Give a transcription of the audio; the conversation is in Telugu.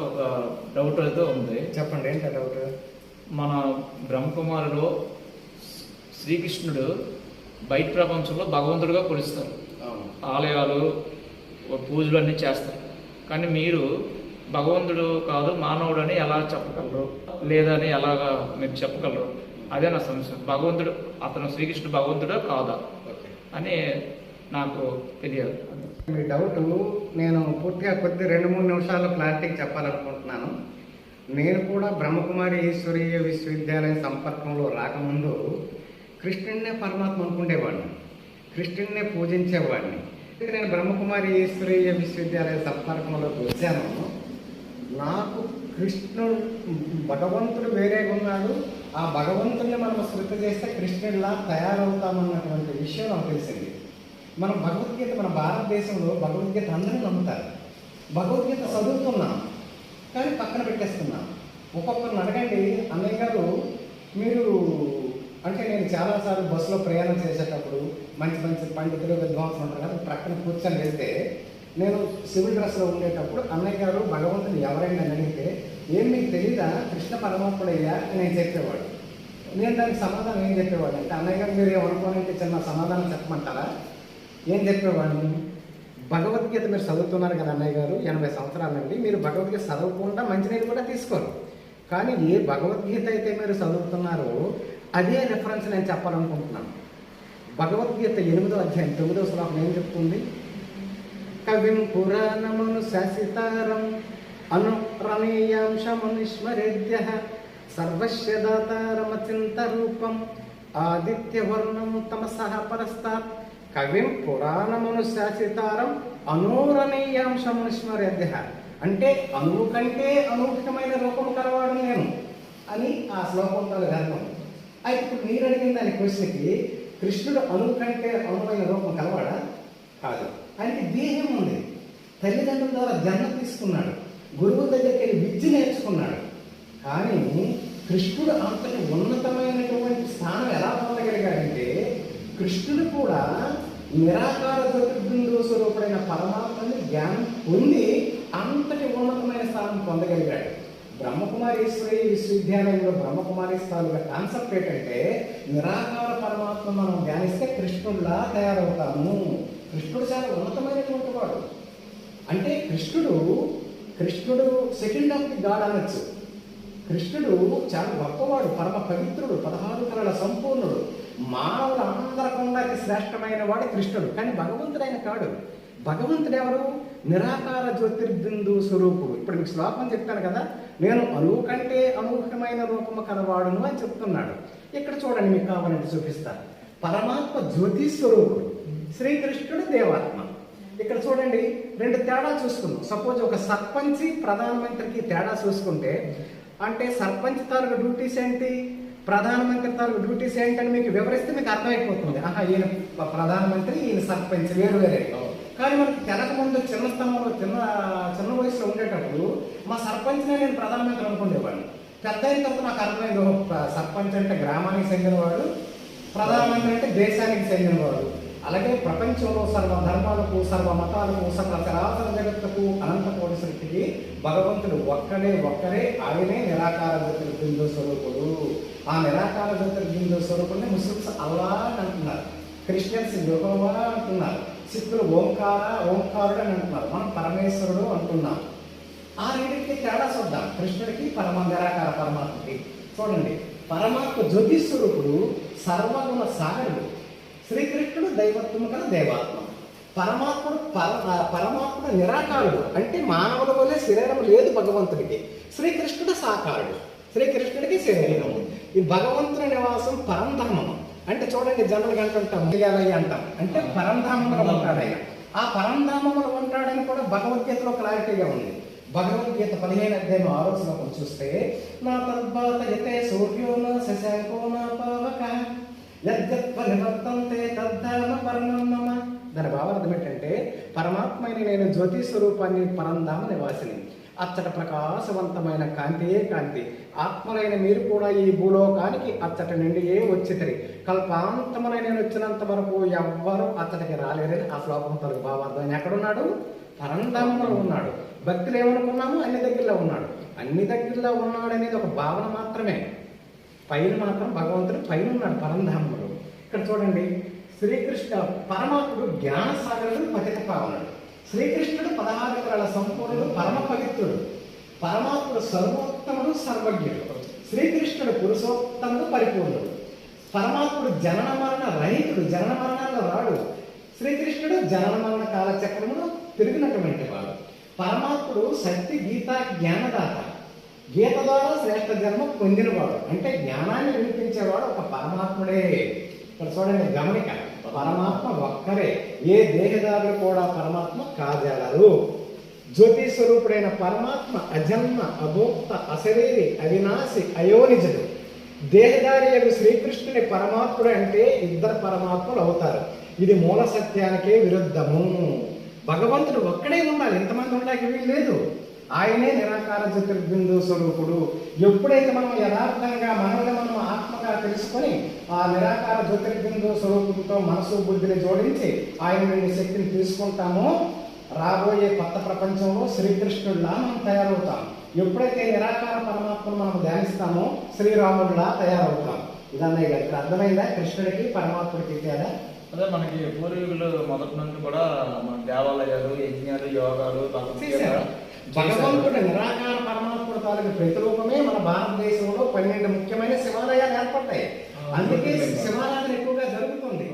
ఒక డౌట్ అయితే ఉంది. చెప్పండి ఏంటి డౌట్ మన బ్రహ్మకుమారుడు శ్రీకృష్ణుడు బయట ప్రపంచంలో భగవంతుడిగా కొలుస్తారు. ఆలయాలు పూజలు అన్నీ చేస్తారు. కానీ మీరు భగవంతుడు కాదు మానవుడు అని ఎలా చెప్పగలరు? లేదని ఎలాగా మీరు చెప్పగలరు? అదే నా సమస్య. భగవంతుడు అతను శ్రీకృష్ణుడు భగవంతుడు కాదా? అని నాకు తెలియదు. మీ డౌట్ నేను పూర్తిగా కొద్ది రెండు మూడు నిమిషాల్లో క్లారిటీకి చెప్పాలనుకుంటున్నాను. నేను కూడా బ్రహ్మకుమారి ఈశ్వరీయ విశ్వవిద్యాలయం సంపర్కంలో రాకముందు కృష్ణుడినే పరమాత్మ అనుకునేవాడిని కృష్ణుడినే పూజించేవాడిని. నేను బ్రహ్మకుమారి ఈశ్వరీయ విశ్వవిద్యాలయ సంపర్కంలోకి వచ్చాను. నాకు కృష్ణుడు భగవంతుడు వేరేగా ఉన్నాడు. ఆ భగవంతుడిని మనం శృతి చేస్తే కృష్ణుడిలా తయారవుతామన్నటువంటి విషయం నాకు తెలిసింది. మనం భగవద్గీత మన భారతదేశంలో భగవద్గీత అందరూ నమ్ముతారు. భగవద్గీత చదువుతున్నాం కానీ పక్కన పెట్టేస్తున్నాం. ఒక్కొక్కరిని అడగండి అన్నయ్య గారు మీరు అంటే నేను చాలాసార్లు బస్సులో ప్రయాణం చేసేటప్పుడు మంచి మంచి పండితులు విద్వాంసులు ఉంటారు కదా ప్రక్కన కూర్చొని వెళ్తే నేను సివిల్ డ్రెస్లో ఉండేటప్పుడు అన్నయ్య గారు భగవంతుని ఎవరైనా అడిగితే ఏం మీకు తెలీదా? కృష్ణ పరమాత్ముడయ్యా? అని నేను చెప్పేవాడు నేను దానికి సమాధానం ఏం చెప్పేవాడు అంటే అన్నయ్య గారు మీరు ఏమనుకోనంటే చిన్న సమాధానం చెప్పమంటారా? ఏం చెప్పేవాడిని? భగవద్గీత మీరు చదువుతున్నారు కదా అన్నయ్య గారు ఎనభై సంవత్సరాల నుండి మీరు భగవద్గీత చదవకుండా మంచినీళ్ళు కూడా తీసుకోరు. కానీ ఏ భగవద్గీత అయితే మీరు చదువుతున్నారో అదే రెఫరెన్స్ నేను చెప్పాలనుకుంటున్నాను. భగవద్గీత ఎనిమిదో అధ్యాయం తొమ్మిదో శ్లోకం ఏం చెప్తుంది? కవిం పురాణమును శాసితారం అనురణీయాంశమునిస్మరేద్య సర్వస్య దాతారమచింత రూపం ఆదిత్యవర్ణము తమసహ పరస్తాత్ కవిం పురాణమును శాసితారం అనూరణీయాంశమును స్మరేద్య అంటే అణువు కంటే అనూహ్యమైన రూపము కలవాడు నేను అని ఆ శ్లోకంలో అర్థం అయితే ఇప్పుడు మీరు అడిగిన దాని క్వశ్చన్కి కృష్ణుడు అణువు కంటే అనువైన రూపం కలవాడా? కాదు. ఆయనకి దేహం ఉంది. తల్లిదండ్రుల ద్వారా జన్మ తీసుకున్నాడు. గురువు దగ్గరికి వెళ్ళి విద్య నేర్చుకున్నాడు. కానీ కృష్ణుడు అంతటి ఉన్నతమైనటువంటి స్థానం ఎలా పొందగలిగాడంటే కృష్ణుడు కూడా నిరాకార జ్యోతిర్బిందు స్వరూపుడైన పరమాత్మని జ్ఞానం పొంది అంతటి ఉన్నతమైన స్థానం పొందగలిగాడు. బ్రహ్మకుమారీశ్వరి విశ్వవిద్యాలయంలో బ్రహ్మకుమారి స్థానిక కాన్సెప్ట్ ఏంటంటే నిరాకార పరమాత్మ మనం ధ్యానిస్తే కృష్ణుడిలా తయారవుతాము. కృష్ణుడు చాలా ఉన్నతమైనటువంటి వాడు. అంటే కృష్ణుడు కృష్ణుడు సెకండ్ ఆఫ్ ది గాడ్ అనొచ్చు. కృష్ణుడు చాలా గొప్పవాడు పరమ పవిత్రుడు పదహారు కళల సంపూర్ణుడు. మానవులు అందరకుండా శ్రేష్టమైన వాడు కృష్ణుడు. కానీ భగవంతుడైన కాడు. భగవంతుడు ఎవరు నిరాకార జ్యోతిర్బిందు స్వరూపుడు. ఇప్పుడు మీకు శ్లోకం చెప్తాను కదా. నేను అణువు కంటే అనూహ్యమైన రూపము కలవాడును అని చెప్తున్నాడు. ఇక్కడ చూడండి మీకు కావాలంటే చూపిస్తాను పరమాత్మ జ్యోతి స్వరూపుడు శ్రీకృష్ణుడు దేవాత్మ. ఇక్కడ చూడండి రెండు తేడా చూసుకుందాం. సపోజ్ ఒక సర్పంచి ప్రధానమంత్రికి తేడా చూసుకుంటే అంటే సర్పంచ్ తాలూకు డ్యూటీస్ ఏంటి? ప్రధానమంత్రి తాలూకు డ్యూటీస్ ఏంటని మీకు వివరిస్తే మీకు అర్థమైపోతుంది. ఆహా ఈయన ప్రధానమంత్రి ఈయన సర్పంచ్ వేరు వేరే. కానీ మనకి తెలక ముందు చిన్న స్థానంలో చిన్న చిన్న వయసులో ఉండేటప్పుడు మా సర్పంచ్నే నేను ప్రధానమంత్రి అనుకునేవాడిని. పెద్ద అయిన తర్వాత నాకు అర్థమైంది సర్పంచ్ అంటే గ్రామానికి చెందినవాడు ప్రధానమంత్రి అంటే దేశానికి చెందినవాడు అలాగే ప్రపంచంలో సర్వ ధర్మాలకు సర్వ మతాలకు సర్వ చరాచర జగత్తుకు అనంత కోటి శక్తికి భగవంతుడు ఒక్కడే ఒక్కరే ఆయనే నిరాకార జ్యోతిర్బిందు స్వరూపుడు. ఆ నిరాకార జ్యోతిర్లింగ స్వరూపుణ్ణి ముస్లిమ్స్ అల్లా అని అంటున్నారు. క్రిస్టియన్స్ యోగవా అంటున్నారు. సిక్కులు ఓంకార ఓంకారుడు అని అంటున్నారు. మనం పరమేశ్వరుడు అంటున్నాం. ఆ రెండింటికి తేడా చూద్దాం. కృష్ణుడికి పరమ నిరాకార పరమాత్మకి చూడండి. పరమాత్మ జ్యోతి స్వరూపుడు సర్వగుణ సాగరుడు. శ్రీకృష్ణుడు దైవత్వము గల దేవాత్మ. పరమాత్ముడు పర పరమాత్ముడు నిరాకారుడు. అంటే మానవుల వల్లే శరీరం లేదు భగవంతుడికి. శ్రీకృష్ణుడు సాకారుడు. శ్రీకృష్ణుడికి శరీరం ఈ భగవంతుని నివాసం పరంధామం అంటే చూడండి జనరల్గా అంటుంటాం తెలియాలయ్య అంటాం. అంటే పరంధామంలో ఉంటాడు ఆయన ఆ పరంధామంలో ఉంటాడని కూడా భగవద్గీతలో క్లారిటీగా ఉంది. భగవద్గీత పదిహేను అధ్యాయం ఆరో శ్లోకం చూస్తే నా తద్భాత యతే సూర్యో నా శశాంకో నా పావక. యద్గత్వ నివర్తంతే తద్ధామ పరమం మమ. దాని భావార్థం ఏంటంటే పరమాత్మని నేను జ్యోతి స్వరూపాన్ని పరంధామ నివాసిని. అచ్చట ప్రకాశవంతమైన కాంతియే కాంతి? ఆత్మలైన మీరు కూడా ఈ భూలోకానికి అచ్చట నిండియే వచ్చితిరి? కల్పాంతమున నేను వచ్చినంత వరకు ఎవ్వరు అచ్చటికి రాలేరని ఆ శ్లోకం తలకు భావార్థం ఎక్కడున్నాడు? పరంధామంలో ఉన్నాడు. భక్తులు ఏమనుకున్నాము? అన్ని దగ్గరలో ఉన్నాడు. అన్ని దగ్గరలో ఉన్నాడు అనేది ఒక భావన మాత్రమే. పైన మాత్రం భగవంతుడు పైన ఉన్నాడు పరంధాముడు ఇక్కడ చూడండి శ్రీకృష్ణ పరమాత్ముడు జ్ఞాన సాగరుడు పతిత పావనుడు. శ్రీకృష్ణుడు పదహారు ఎకరాల సంపూర్ణుడు పరమ పవిత్రుడు. పరమాత్ముడు సర్వోత్తముడు సర్వజ్ఞుడు. శ్రీకృష్ణుడు పురుషోత్తముడు పరిపూర్ణుడు. పరమాత్ముడు జనన మరణ రహితుడు జనన మరణాల్లో రాడు. శ్రీకృష్ణుడు జనన మరణ కాలచక్రమును తిరిగినటువంటి వాడు. పరమాత్ముడు శక్తి గీత జ్ఞానదాత. గీత ద్వారా శ్రేష్ఠ జన్మ పొందినవాడు. అంటే జ్ఞానాన్ని వినిపించేవాడు ఒక పరమాత్ముడే. ఇక్కడ చూడండి గమనిక. పరమాత్మ ఒక్కరే. ఏ దేహదారులు కూడా పరమాత్మ కాజాలరు. జ్యోతి స్వరూపుడైన పరమాత్మ అజన్మ అభోక్త అశరీరి అవినాశి అయోనిజుడు. దేహదారి యొక్క శ్రీకృష్ణుని పరమాత్ముడు అంటే ఇద్దరు పరమాత్ములు అవుతారు. ఇది మూల సత్యానికే విరుద్ధము. భగవంతుడు ఒక్కడే ఉండాలి. ఎంతమంది ఉండడానికి వీలు లేదు. ఆయనే నిరాకార జ్యోతిర్బిందు స్వరూపుడు. ఎప్పుడైతే మనం యథార్థంగా మనల్ని మనం ఆత్మగా తెలుసుకొని ఆ నిరాకార జ్యోతిర్బిందు స్వరూపంతో మనసు బుద్ధిని జోడించి ఆయన నుండి శక్తిని తీసుకుంటామో రాబోయే కొత్త ప్రపంచంలో శ్రీకృష్ణుడిలా మనం తయారవుతాం ఎప్పుడైతే నిరాకార పరమాత్మను మనం ధ్యానిస్తామో శ్రీరాముడిలా తయారవుతాం ఇదన్నయ్య గారు ఇక్కడ అర్థమైందా? కృష్ణుడికి పరమాత్ముడికి తేడా? అదే మనకి పూర్వీకులు మొదటి నుండి కూడా మన దేవాలయాలు యజ్ఞాలు యోగాలు. భగవంతుడు నిరాకార పరమాత్ముడు తాలూకు ప్రతిరూపమే మన భారతదేశంలో పన్నెండు ముఖ్యమైన శివాలయాలు ఏర్పడ్డాయి. అందుకే శివాలయాలు ఎక్కువగా జరుగుతుంది.